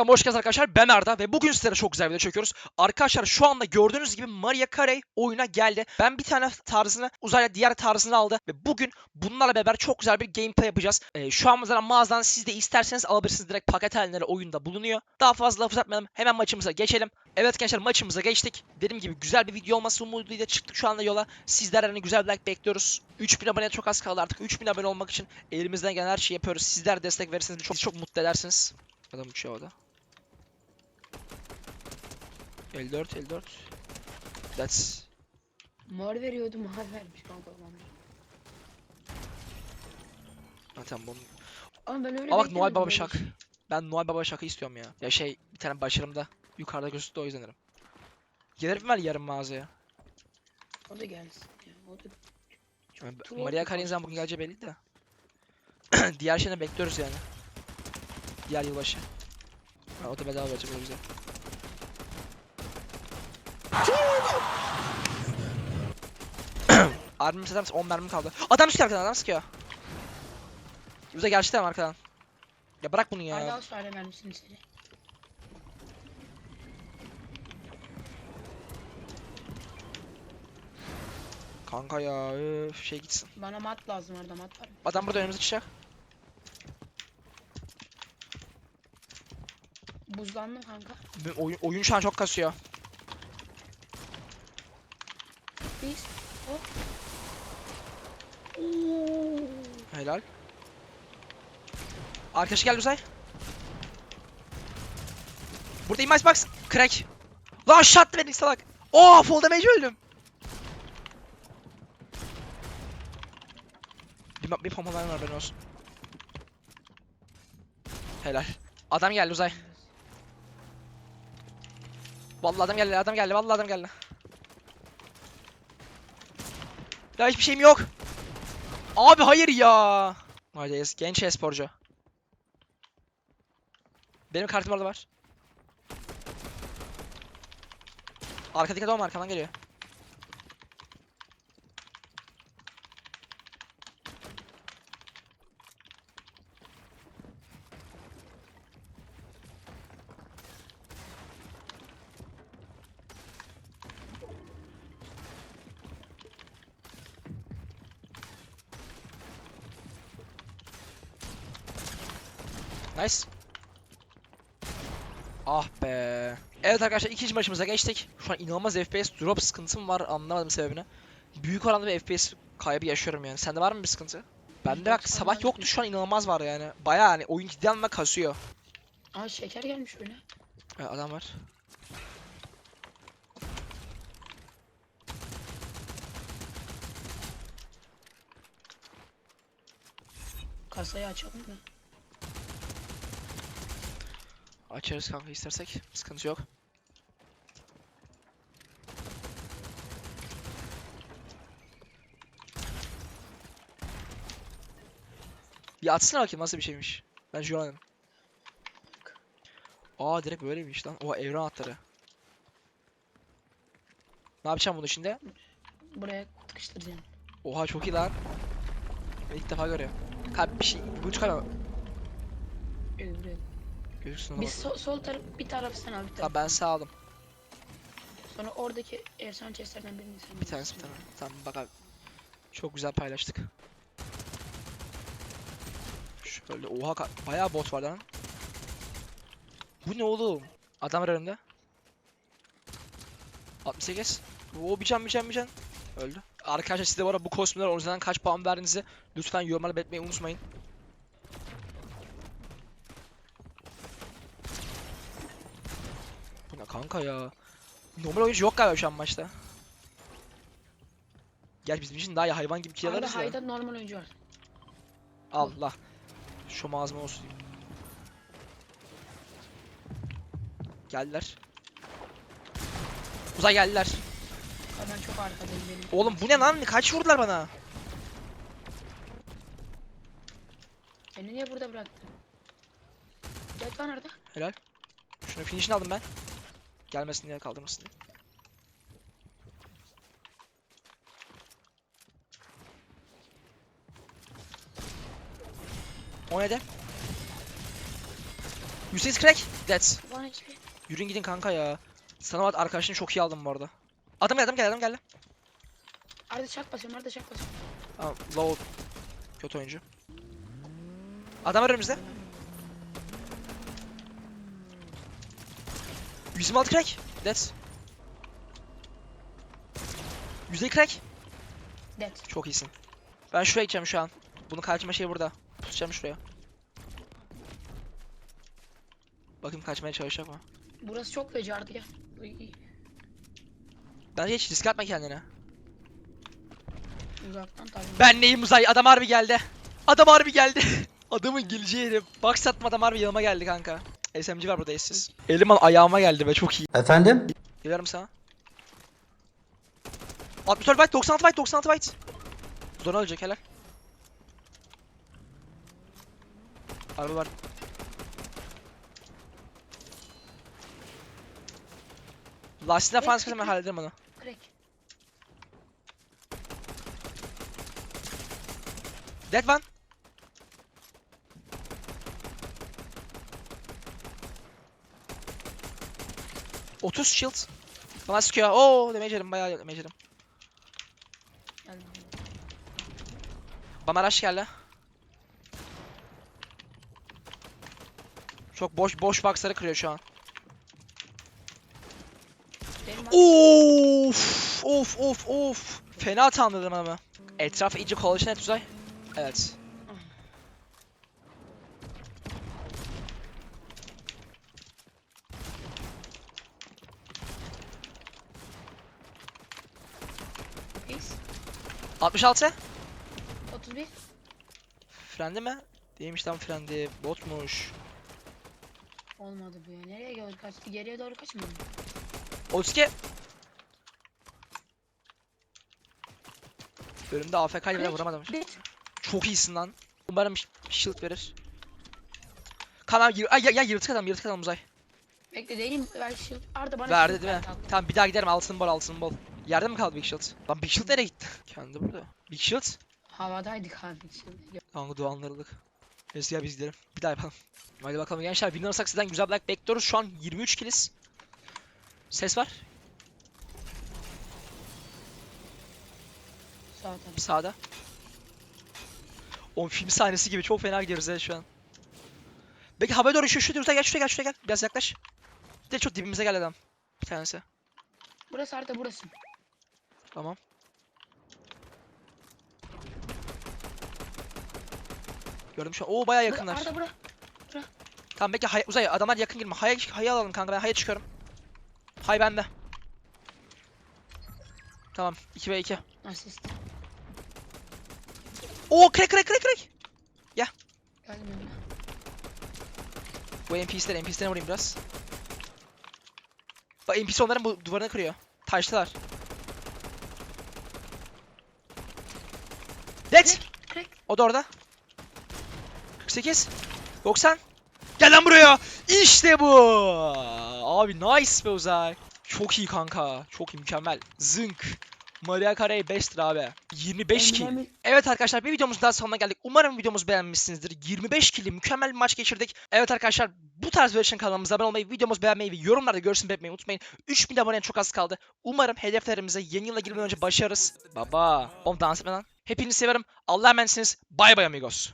Kanalıma hoş geldiniz arkadaşlar. Ben Arda ve bugün sizlere çok güzel bir video çekiyoruz. Arkadaşlar şu anda gördüğünüz gibi Maria Carey oyuna geldi. Ben bir tane tarzını, uzayla diğer tarzını aldı ve bugün bunlarla beraber çok güzel bir gameplay yapacağız. Ee, şu an zaten mağazadan siz de isterseniz alabilirsiniz. Direkt paket halinde oyunda bulunuyor. Daha fazla laf uzatmayalım. Hemen maçımıza geçelim. Evet gençler maçımıza geçtik. Dediğim gibi güzel bir video olması umuduyla çıktık şu anda yola. Sizlerden güzel bir like bekliyoruz. 3000 aboneye çok az kaldı artık. 3000 abone olmak için elimizden gelen her şeyi yapıyoruz. Sizler destek verirseniz çok, çok mutlu edersiniz. Adam uçuyor orada. 54 54. That's Mor veriyordu mor vermiş kanka bana. zaten bunu. Ama ben öyle Aa bak Noel Baba böyle Şak. Ben Noel Baba Şak'ı istiyorum ya. Ya şey bir tane başarımda yukarıda gözüktü o yüzden dedim. Gelirim ver yarın mağazaya. O da gelsin. Ya, o da Yani Tur Maria oldu Carey'in zaman karşımıza. bugün geleceği belli de. Diğer şeyini bekliyoruz yani. Diğer yılbaşı. Ha, o da bedava verecek o güzel. Satar mısın? 10 mermim kaldı. Adam sıkıyor arkadan adam sıkıyor. Bize gerçekten arkadan. Ya bırak bunu ya. Al söyle vermişsin seni. Kanka ya öf şey gitsin. Bana mat lazım orada mat var? Adam burada önümüze çıkacak. Buzlandım kanka. Oyun, oyun şu an çok kasıyor. Biz. Hop. Helal. Arkadaşı gel Uzay. Buradayım Icebox. Crack. Lan shot beni salak. Oh full damage öldüm. Bir, bir pompalar var benim olsun. Helal. Adam geldi Uzay. Vallahi adam geldi, adam geldi, vallahi adam geldi. Ya hiçbir şeyim yok. Abi hayır ya. Hadi es- genç esporcu. Benim kartım orada var. Arkadaki adam arkadan geliyor. Nice. Ah be. Evet arkadaşlar ikinci maçımıza geçtik. Şu an inanılmaz FPS drop sıkıntım var anlamadım sebebini. Büyük oranda bir FPS kaybı yaşıyorum yani. Sende var mı bir sıkıntı? Bende bak 190 sabah yoktu şu an inanılmaz var yani. Baya hani oyun ciddi anlamda kasıyor. Aa şeker gelmiş öyle. Evet, adam var. Kasayı açalım mı? Açarız kanka istersek. Sıkıntı yok. Bir atsana bakayım nasıl bir şeymiş. Ben şu an Aa direkt böyleymiş lan. Oha evren atları. Ne yapacağım bunun içinde? Buraya tıkıştıracağım. Oha çok iyi lan. Ben ilk defa görüyorum. Kalp bir şey. Bu çıkar Öbürü. Gözüksün ona Bir bak. sol, sol taraf bir tarafı sen al bir taraf. Tamam ben sağ aldım. Sonra oradaki efsane chestlerden birini sen Bir al. tanesi bir tane. Tamam bak abi. Çok güzel paylaştık. Şöyle oha ka- bayağı bot var lan. Bu ne oğlum? Adam var önümde. 68. Oo bir can bir can bir can. Öldü. Arkadaşlar siz de bu arada bu kostümler orijinalden kaç puan verdiğinizi lütfen yorumlara belirtmeyi unutmayın. Bu ne kanka ya? Normal oyuncu yok galiba şu an maçta. Gel bizim için daha iyi hayvan gibi kill alırız da. hayda normal oyuncu var. Allah. Şu malzeme olsun. Geldiler. Uzay geldiler. Ben çok arkadayım benim. Oğlum bu ne lan? Kaç vurdular bana? Beni niye burada bıraktın? Gel lan Arda. Helal. Şunu finishini aldım ben. Gelmesin diye kaldırmasın diye. O ne de? 108 crack. Hiçbir. Yürüyün gidin kanka ya. Sana bak arkadaşını çok iyi aldım bu arada. Adam geldi adam geldi adam geldi. Arda çak basıyorum Arda çak basıyorum. Aa, low. Kötü oyuncu. Adam var önümüzde. 126 crack. Dead. 150 crack. Dead. Çok iyisin. Ben şuraya gideceğim şu an. Bunun kaçma şeyi burada. Pusacağım şuraya. Bakayım kaçmaya çalışacak mı? Burası çok Arda gel. Uy, Bence hiç risk atma kendine. Uzaktan. Ben neyim uzay? Adam harbi geldi. Adam harbi geldi. Adamın geleceği yeri. Bak satma adam harbi yanıma geldi kanka. SMG var burada eşsiz. Elim al ayağıma geldi be çok iyi. Efendim? Geliyorum sana. 64 byte, 96 byte, 96 byte. Zona ölecek helal. Araba var. Lastiğine falan sıkıntı ben hallederim onu. Crack. Dead one. Otuz shield. Bana sıkıyor. Oo damage yedim bayağı damage yedim. Bana rush geldi. Çok boş boş boxları kırıyor şu an. Of of of of. Fena tanıdım ama. Etraf iyice kolaşan et. Evet. Ace. 66. 31. Frendi mi? Değilmiş tam frendi. Botmuş. Olmadı bu ya. Nereye doğru kaçtı? Geriye doğru kaçmadı. 32. Önümde AFK ile vuramadım. Çok iyisin lan. Umarım shield verir. Kanal yır ay ya, ya yırtık adam yırtık adam uzay. Bekle değilim. Ver shield. Arda bana Verdi değil mi? Tamam bir daha giderim altın bol altın bol. Yerde mi kaldı Big Shield? Lan Big Shield nereye gitti? Kendi burada. Big Shield? Havadaydık abi shield. Kanka dolandırıldık. Neyse ya biz gidelim. Bir daha yapalım. Hadi bakalım gençler. Win alırsak sizden güzel bir like bekliyoruz. Şu an 23 kiliz. Ses var. Sağ taraf. Sağda. O film sahnesi gibi çok fena gidiyoruz ya şu an. Belki havaya doğru şu şu şuraya gel şuraya gel şuraya gel. Biraz yaklaş. Bir de çok dibimize gel adam. Bir tanesi. Burası Arda burası. Tamam. Gördüm şu an. Oo bayağı Bura- yakınlar. Arda bura. Tamam bekle hay uzay adamlar yakın girme. Hay'a hay'a alalım kanka ben hay'a çıkıyorum. Hay bende. Tamam 2 ve 2. Asist. Oo crack crack crack crack. Geldim yanına. Bu NPC'ler NPC'lerine vurayım biraz. Bak NPC onların bu duvarını kırıyor. Taştılar. Dead. Crack. O da orada. 48. 90. Gel lan buraya. İşte bu. Abi nice be Uzay. Çok iyi kanka. Çok iyi mükemmel. Zınk. Maria Carey best abi. 25 kill. Evet arkadaşlar bir videomuzun daha sonuna geldik. Umarım videomuzu beğenmişsinizdir. 25 kill'li mükemmel bir maç geçirdik. Evet arkadaşlar bu tarz video için kanalımıza abone olmayı, videomuzu beğenmeyi ve yorumlarda görüşünüzü belirtmeyi unutmayın. 3000 aboneye çok az kaldı. Umarım hedeflerimize yeni yıla girmeden önce başarırız. Baba. Oğlum dans etme lan. Hepinizi severim. Allah'a emanetsiniz. Bay bay amigos.